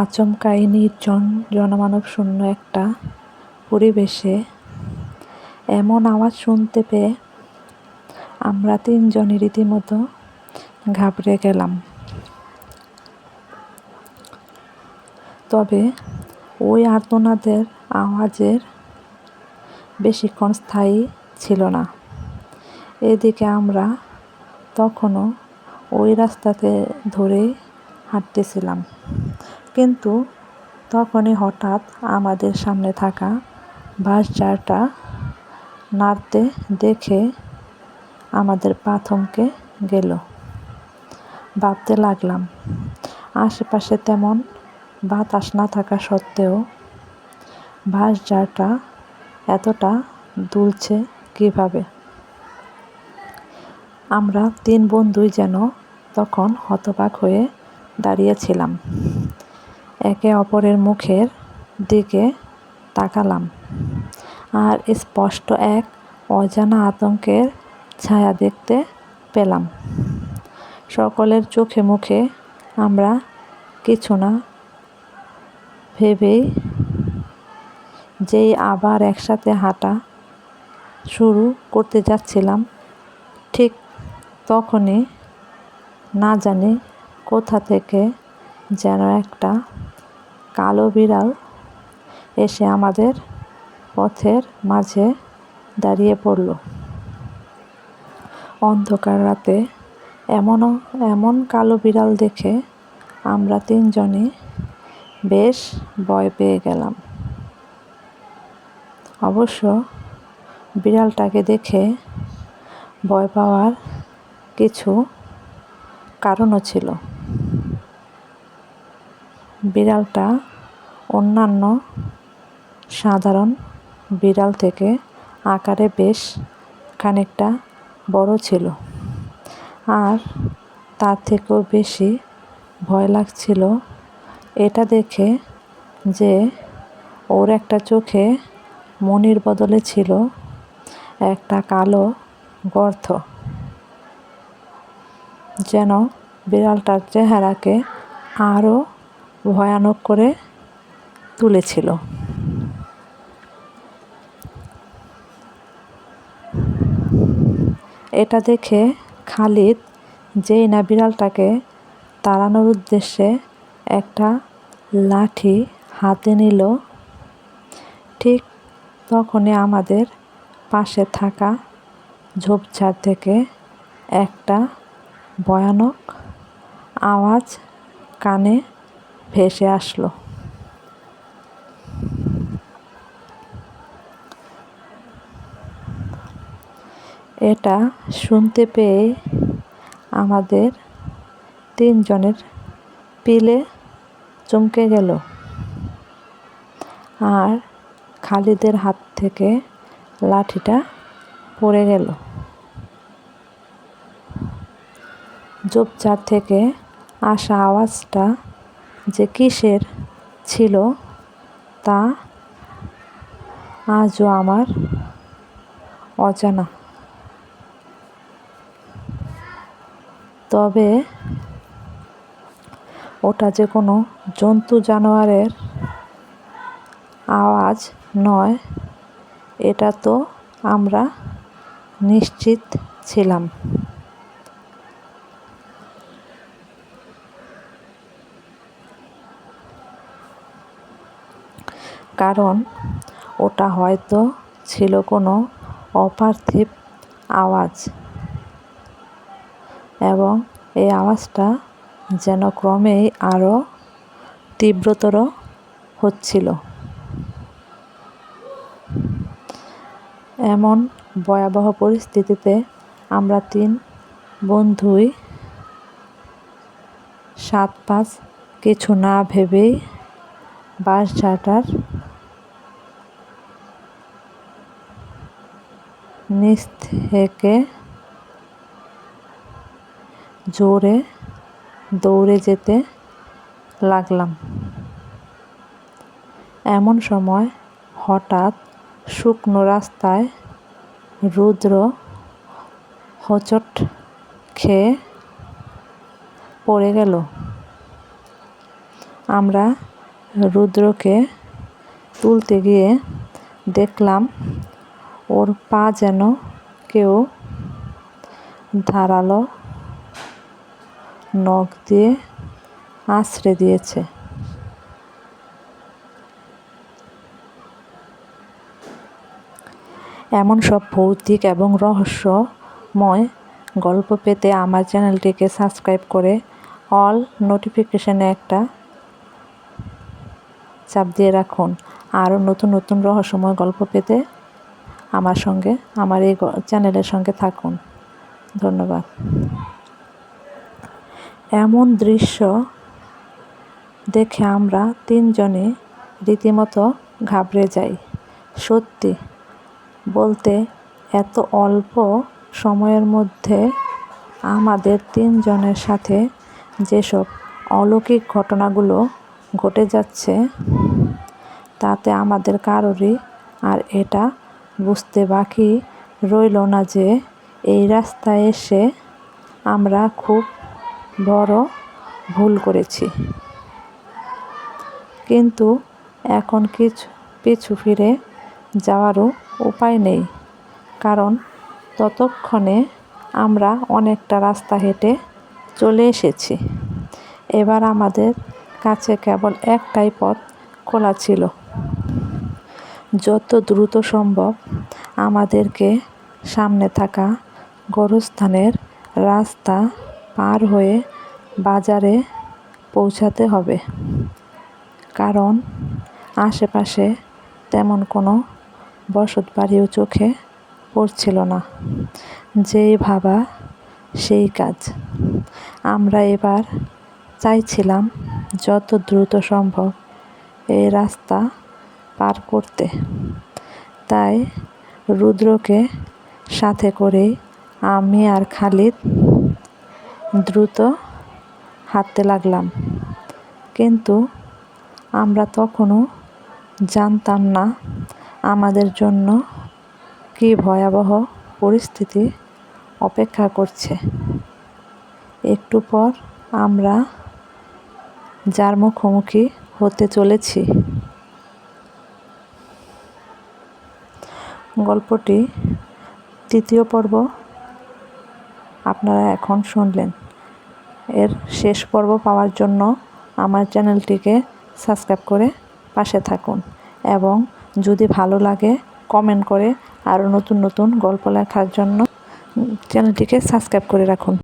আচমকাই নির্জন জনমানবশূন্য একটা পরিবেশে এমন আওয়াজ শুনতে পেয়ে আমরা তিনজনই রীতিমতো ঘাবড়ে গেলাম। তবে ওই আর্তনাদের আওয়াজের বেশিক্ষণ স্থায়ী ছিল না। এদিকে আমরা তখনও ওই রাস্তাতে ধরেই হাঁটতেছিলাম। কিন্তু তখনই হঠাৎ আমাদের সামনে থাকা বাঁশঝাড়টা নাড়তে দেখে আমাদের পা থমকে গেল। ভাবতে লাগলাম, আশেপাশে তেমন বাতাস না থাকা সত্ত্বেও বাঁশঝাড়টা এতটা দুলছে কীভাবে? আমরা তিন বন্ধুই যেন তখন হতবাক হয়ে দাঁড়িয়েছিলাম। একে অপরের মুখের দিকে তাকালাম। আর স্পষ্ট এক অজানা আতঙ্কের ছায়া দেখতে পেলাম। সকলের চোখে মুখে আমরা কিছু না ভেবেই যেই আবার একসাথে হাঁটা শুরু করতে যাচ্ছিলাম, ঠিক তখনই না জানি কোথা থেকে যেন একটা কালো বিড়াল এসে আমাদের পথের মাঝে দাঁড়িয়ে পড়ল। অন্ধকার রাতে এমনও, এমন কালো বিড়াল দেখে আমরা তিনজনই বেশ ভয় পেয়ে গেলাম। অবশ্য বিড়ালটাকে দেখে ভয় পাওয়ার কিছু কারণও ছিল। বিড়ালটা অন্যান্য সাধারণ বিড়াল থেকে আকারে বেশ খানিকটা বড় ছিল। আর তার থেকেও বেশি ভয় লাগছিল এটা দেখে যে ওর একটা চোখে মনির বদলে ছিল একটা কালো গর্ত। যেন বিড়ালটার চেহারাকে আরও ভয়ানক করে তুলেছিল। এটা দেখে খালিদ যেই না বিড়ালটাকে তাড়ানোর উদ্দেশ্যে একটা লাঠি হাতে নিল। ঠিক তখনই আমাদের পাশে থাকা ঝোপঝাড় থেকে একটা ভয়ানক আওয়াজ কানে ভেসে আসলো। এটা শুনতে পেয়ে আমাদের তিনজনের পিলে চমকে গেল। আর খালিদের হাত থেকে লাঠিটা পড়ে গেল। ঝোপঝাড় থেকে আসা আওয়াজটা যে কিসের ছিল তা আজও আমার অজানা। তবে ওটা যে কোনো জন্তু জানোয়ারের আওয়াজ নয়, এটা তো আমরা নিশ্চিত ছিলাম। কারণ ওটা হয়তো ছিল কোনো অপার্থিব আওয়াজ। এবং এই আওয়াজটা যেন ক্রমেই আরও তীব্রতর হচ্ছিল। এমন ভয়াবহ পরিস্থিতিতে আমরা তিন বন্ধুই সাত পাঁচ কিছু না ভেবেই বাঁশঝাড়টার নিচ থেকে জোরে দৌড়ে যেতে লাগলাম। এমন সময় হঠাৎ শুকনো রাস্তায় রুদ্র হোঁচট খেয়ে পড়ে গেল। আমরা রুদ্রকে তুলতে গিয়ে দেখলাম ওর পা যেন কেউ ধারালো নখ দিয়ে আছড়ে দিয়েছে। এমন সব ভৌতিক এবং রহস্যময় গল্প পেতে আমার চ্যানেলটিকে সাবস্ক্রাইব করে অল নোটিফিকেশানে একটা চাপ দিয়ে রাখুন। আরও নতুন নতুন রহস্যময় গল্প পেতে আমার সঙ্গে, আমার এই চ্যানেলের সঙ্গে থাকুন। ধন্যবাদ। এমন দৃশ্য দেখে আমরা তিনজনে রীতিমতো ঘাবড়ে যাই। সত্যি বলতে এত অল্প সময়ের মধ্যে আমাদের তিনজনের সাথে যেসব অলৌকিক ঘটনাগুলো ঘটে যাচ্ছে, তাতে আমাদের কারোরই আর এটা বুঝতে বাকি রইল না যে এই রাস্তায় এসে আমরা খুব বড় ভুল করেছি। কিন্তু এখন কিছু পিছু ফিরে যাওয়ারও উপায় নেই, কারণ ততক্ষণে আমরা অনেকটা রাস্তা হেঁটে চলে এসেছি। এবার আমাদের কাছে কেবল একটাই পথ খোলা ছিল। যত দ্রুত সম্ভব আমাদেরকে সামনে থাকা গোরস্থানের রাস্তা পার হয়ে বাজারে পৌঁছাতে হবে। কারণ আশেপাশে তেমন কোনো বসত বাড়িও চোখে পড়ছিল না। যেই ভাবা সেই কাজ। আমরা এবার চাইছিলাম যত দ্রুত সম্ভব এই রাস্তা পার করতে। তাই রুদ্রকে সাথে করেই আমি আর খালিদ দ্রুত হাঁটতে লাগলাম। কিন্তু আমরা তখনও জানতাম না আমাদের জন্য কী ভয়াবহ পরিস্থিতি অপেক্ষা করছে। একটু পর আমরা যার মুখোমুখি হতে চলেছি। গল্পটি তৃতীয় পর্ব আপনারা এখন শুনলেন। এর শেষ পর্ব পাওয়ার জন্য আমার চ্যানেলটিকে সাবস্ক্রাইব করে পাশে থাকুন এবং যদি ভালো লাগে কমেন্ট করে আরও নতুন নতুন গল্প লেখার জন্য চ্যানেলটিকে সাবস্ক্রাইব করে রাখুন।